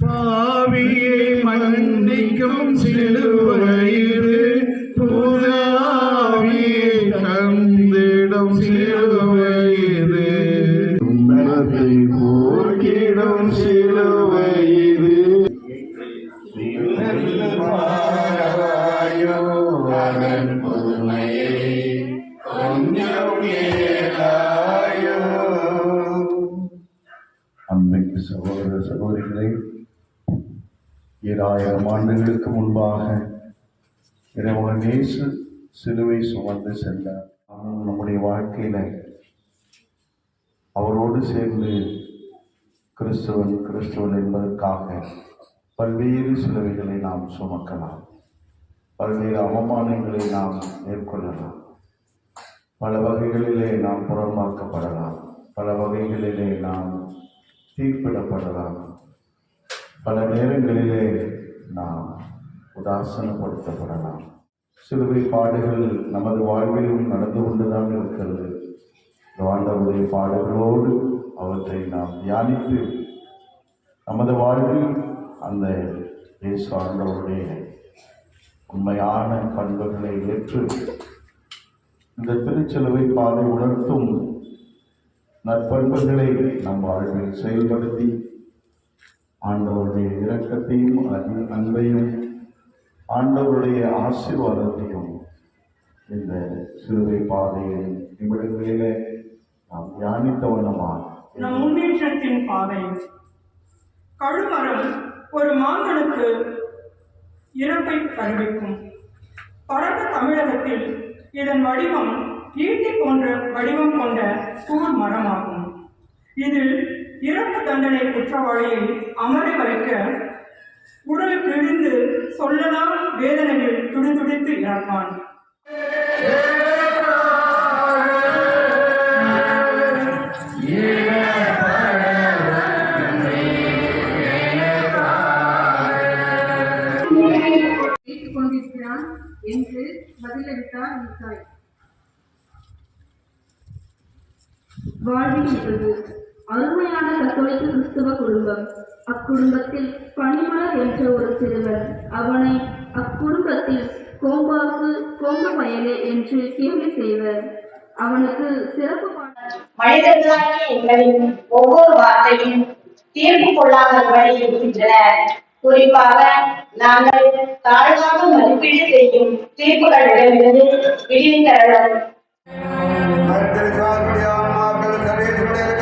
பாவியை மன்னிக்கும் சிலுவையிது புதாவியை தந்திடம் சிலுவையிது சகோதர சகோதரிகளே ஈராயிரம் ஆண்டுகளுக்கு முன்பாக இறைவன் இயேசு சிலுவை சுமந்து சென்றார். ஆனால் நம்முடைய வாழ்க்கையில அவரோடு சேர்ந்து கிறிஸ்துவன் கிறிஸ்துவன் என்பதற்காக பல்வேறு சிலுவைகளை நாம் சுமக்கலாம். பல்வேறு அவமானங்களை நாம் மேற்கொள்ளலாம். பல வகைகளிலே நாம் புறம்பாக்கப்படலாம். பல வகைகளிலே நாம் தீர்ப்பிடப்படலாம். பல நேரங்களிலே நாம் உதாசனப்படுத்தப்படலாம். சிலுவை பாடுகள் நமது வாழ்விலும் நடந்து கொண்டுதான் இருக்கிறது. இந்த பாடுகளோடு அவற்றை நாம் தியானித்து நமது வாழ்வில் அந்த இயேசு ஆண்டவருடைய உண்மையான பண்புகளை ஏற்று இந்த திருச்சிலுவை பாதை உணர்த்தும் நற்பண்புகளை நம் வாழ்வில் செயல்படுத்தி ஆண்டவருடைய இரக்கத்தையும் அன்பையும் ஆண்டவருடைய ஆசீர்வாதத்தையும் இந்த சிறுவை பாதையின் நிமிடங்களிலே நாம் தியானித்த வண்ணமாக நம் முன்னேற்றத்தின் பாதை கழுமரம் ஒரு மாங்கனுக்கு இறப்பை அறிவிக்கும் பரந்த தமிழகத்தில் இதன் வடிவம் ஈட்டி போன்ற வடிவம் கொண்ட கூர் மரமாகும். இதில் இறப்பு தண்டனை குற்றவாளியை அமர வைக்க உடல் கிழிந்து சொல்லலாம் வேதனையில் துடிதுடித்து இறப்பான். கொண்டிருக்கிறான் என்று பதிலளித்தார் மிக்காய் நிகழ்வு. அருமையான கத்தோலிக்க கிறிஸ்துவ குடும்பம். அக்குடும்பத்தில் பனிமலர் என்ற ஒரு சிறுவன். அவனை அக்குடும்பத்தில் கோம்பாக்கு கோம்ப பயலே என்று கேள்வி செய்வர். அவனுக்கு சிறப்பு மனிதர்களாகிய எங்களின் ஒவ்வொரு வார்த்தையும் தீர்ப்பு கொள்ளாதபடி இருக்கின்றன. குறிப்பாக நாங்கள் தாழ்வாக மதிப்பீடு செய்யும் தீர்ப்புகளிடமிருந்து விடுவி தரலாம்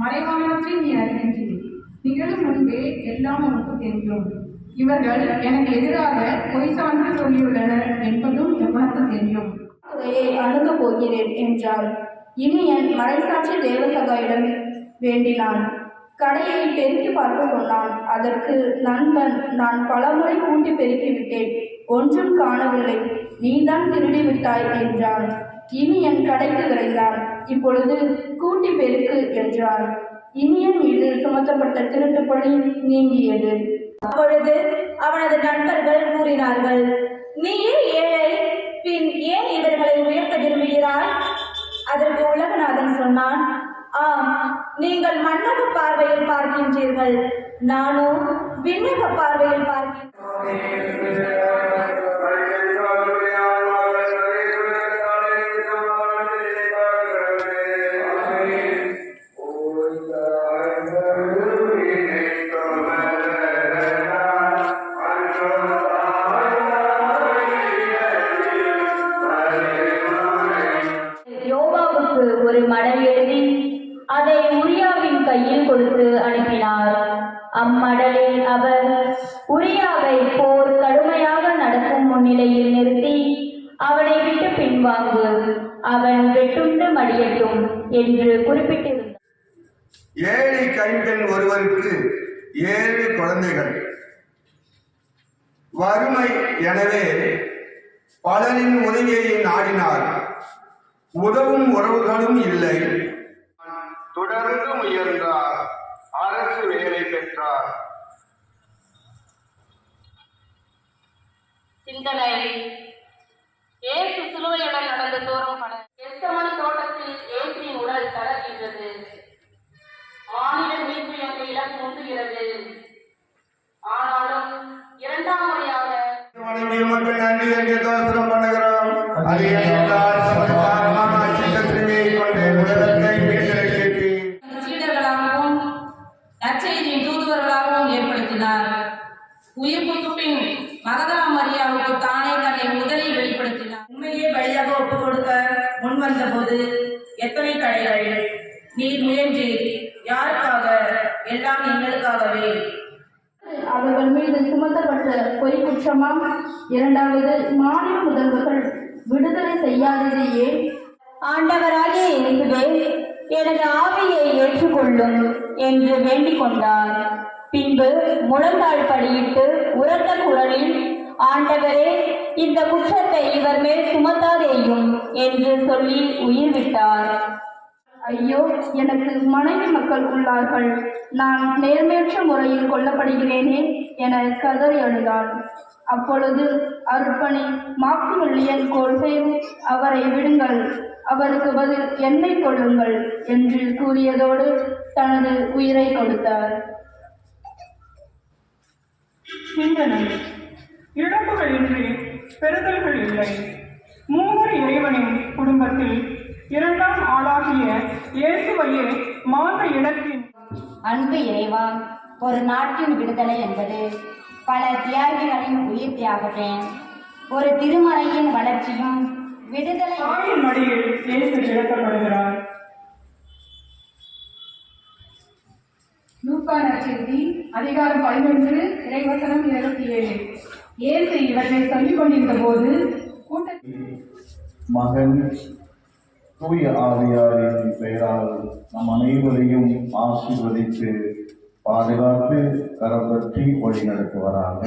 மறைவானவற்றை நீ அறிகின்றீர். நிகழும் முன்பே எல்லாம் உனக்கு தெரியும். இவர்கள் எனக்கு எதிராக பொய் சான்று சொல்லியுள்ளனர் என்பதும் எவனுக்கு தெரியும்? துறையை அணுகப் போகிறேன் என்றார் இனியன் மறைசாட்சி தேவசகாயிடம் வேண்டினான். கடையை பெருக்கி பார்க்க சொன்னான். அதற்கு நண்பன் நான் பலமுறை கூட்டி பெருக்கிவிட்டேன். ஒன்றும் காணவில்லை. நீதான் திருடி விட்டாய் என்றான். இனி என் கடைக்கு விரைந்தான். இப்பொழுது கூட்டி பெருக்கு என்றான் இனியன் மீது சுமத்தப்பட்ட திருட்டு பழி நீங்கியது. அப்பொழுது அவனது நண்பர்கள் கூறினார்கள் நீயே ஏழை பின் ஏன் இவர்களை உயர்த்த விரும்புகிறாய்? அதற்கு உலகநாதன் சொன்னான் ஆம் நீங்கள் மன்னக பார்வையில் பார்க்கின்றீர்கள். நானும் விண்ணக பார்வையில் பார்க்கின்றேன். நிறுத்தி அவனை விட்டு பின்வாங்கு. அவன் வெட்டுண்டு மடியட்டும் என்று குறிப்பிட்டிருந்தார் ஏழை கைம்பெண் ஒருவருக்கு ஏழு குழந்தைகள். வறுமை எனவே பலரின் உதவியை நாடினார். உதவும் உறவுகளும் இல்லை. தொடர்ந்து முயன்றார். அரசு வேலை பெற்றார். చింతలై ఏ శిశు முன்வந்த போது எத்தனை தடைகள் நீர் முயன்று யாருக்காக? எல்லாம் எங்களுக்காகவே. அவர்கள் மீது சுமத்தப்பட்ட பொய் குற்றமாம். இரண்டாவது மாநில முதல்வர்கள் விடுதலை செய்யாதது ஏன்? ஆண்டவராகிய இயேசுவே எனது ஆவியை ஏற்றுக்கொள்ளும் என்று வேண்டிக் கொண்டார் பின்பு முழந்தாள் படியிட்டு உரத்த குரலில் ஆண்டவரே இந்த குற்றத்தை இவர் மேல் சுமத்தாதேயும் என்று சொல்லி உயிர் விட்டார் ஐயோ எனக்கு மனைவி மக்கள் உள்ளார்கள். நான் நேர்மையற்ற முறையில் கொல்லப்படுகிறேனே என கதறி அழுதாள். அப்பொழுது அர்ப்பணி மாக்சிமில்லியன் கோல்பே அவரை விடுங்கள். அவருக்கு பதில் என்னை கொள்ளுங்கள் என்று கூறியதோடு தனது உயிரை கொடுத்தார். இழப்புகள் இன்றி பெறுதல்கள் இல்லை. மூவர் இறைவனின் குடும்பத்தில் இரண்டாம் ஆளாகிய இயேசுவையே மாந்த இனத்தின் அன்பு இறைவா ஒரு நாட்டின் விடுதலை என்பது பல தியாகிகளின் உயிர் தியாகமே. ஒரு திருமறையின் வளர்ச்சியும் விடுதலை தாயின் மடியில் இயேசு கிடக்கப்படுகிறார். லூக்கா நற்செய்தி அதிகாரம் பதினொன்று இறைவசனம் இருபத்தி ஏழு. இயேசு இவற்றை சொல்லிக் கொண்டிருந்த போது மகன் தூய ஆவியாரின் பெயரால் நம் அனைவரையும் ஆசீர்வதித்து பாதுகாத்து கரம் பற்றி வழி நடத்துவாராக